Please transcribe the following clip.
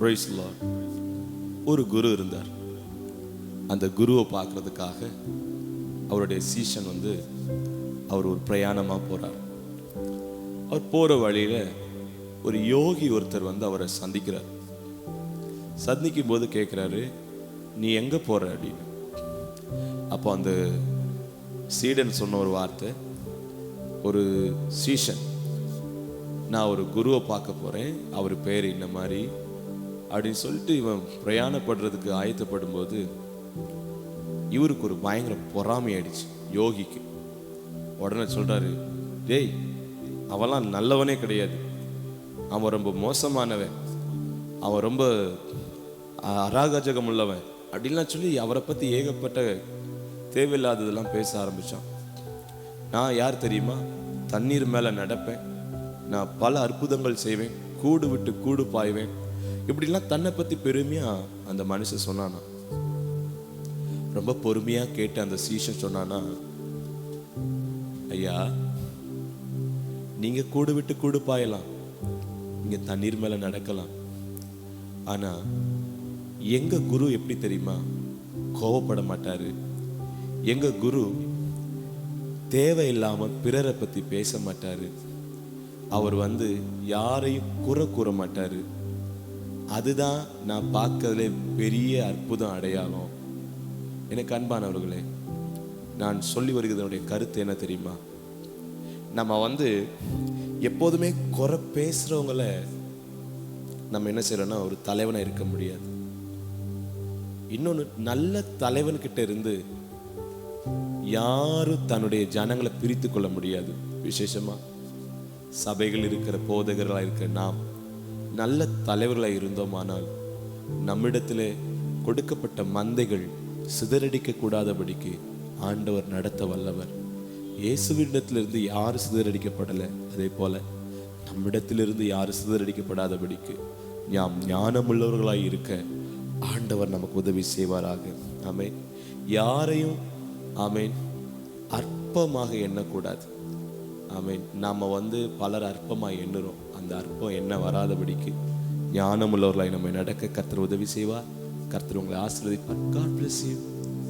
Praise ஒரு குரு இருந்தார். அந்த குருவை பார்க்கறதுக்காக அவருடைய சீஷன் வந்து அவர் ஒரு பிரயாணமாக போகிறார் அவர் போகிற வழியில் ஒரு யோகி ஒருத்தர் வந்து அவரை சந்திக்கிறார். சந்திக்கும் போது கேட்குறாரு நீ எங்கே போகிற அப்படின்னு. அப்போ அந்த சீடன் சொன்ன ஒரு வார்த்தை ஒரு சீஷன் நான் ஒரு குருவை பார்க்க போகிறேன் அவர் பேர் இந்த மாதிரி அப்படின்னு சொல்லிட்டு இவன் பிரயாணப்படுறதுக்கு ஆயத்தப்படும் போது இவருக்கு ஒரு பயங்கர பொறாமை ஆயிடுச்சு யோகிக்கு. உடனே சொல்றாரு டேய் அவெல்லாம் நல்லவனே கிடையாது. அவன் ரொம்ப மோசமானவன். அவன் ரொம்ப அராகஜகம் உள்ளவன் அப்படின்லாம் சொல்லி அவரை பற்றி ஏகப்பட்ட தேவையில்லாததெல்லாம் பேச ஆரம்பிச்சான். நான் யார் தெரியுமா? தண்ணீர் மேலே நடப்பேன். நான் பல அற்புதங்கள் செய்வேன். கூடு விட்டு கூடு பாய்வேன். இப்படிலாம் தன்னை பற்றி பெருமையாக அந்த மனுஷன் சொன்னானா? ரொம்ப பொறுமையாக கேட்டு அந்த சீஷன் சொன்னானா ஐயா நீங்கள் கூடு விட்டு கூடு பாயலாம். நீங்கள் தண்ணீர் மேலே நடக்கலாம். ஆனால் எங்கள் குரு எப்படி தெரியுமா? கோவப்பட மாட்டாரு. எங்கள் குரு தேவையில்லாமல் பிறரை பற்றி பேச மாட்டார். அவர் வந்து யாரையும் குறை கூற மாட்டார். அதுதான் நான் பார்க்கறதுல பெரிய அற்புதம் அடையாளம். எனக்கு அன்பானவர்களே நான் சொல்லி வருகிறதனுடைய கருத்து என்ன தெரியுமா? நம்ம வந்து எப்போதுமே குறை பேசுகிறவங்கள நம்ம என்ன செய்யறோம்னா ஒரு தலைவனாக இருக்க முடியாது. இன்னொன்று நல்ல தலைவன்கிட்ட இருந்து யாரும் தன்னுடைய ஜனங்களை பிரித்து கொள்ள முடியாது. விசேஷமா சபைகள் இருக்கிற போதகர்களாக இருக்கிற நாம் நல்ல தலைவர்களாக இருந்தோமானால் நம்மிடத்தில் கொடுக்கப்பட்ட மந்தைகள் சிதறடிக்க கூடாதபடிக்கு ஆண்டவர் நடத்த வல்லவர். இயேசுவிடத்திலிருந்து யார் சிதறடிக்கப்படலை? அதே போல நம்மிடத்திலிருந்து யார் சிதறடிக்கப்படாதபடிக்கு நாம் ஞானமுள்ளவர்களாய் இருக்க ஆண்டவர் நமக்கு உதவி செய்வாராக. ஆமேன். யாரையும் ஆமேன் அற்பமாக எண்ணக்கூடாது. ஐ மீன் நம்ம வந்து பலர் அற்பமாக எண்ணுறோம். அந்த அற்பம் என்ன வராதபடிக்கு ஞானமுள்ளவர்களாய் நம்ம நடக்க கர்த்தர் உதவி செய்வார். கர்த்தர் உங்களை ஆசீர்வதிப்பார். God bless you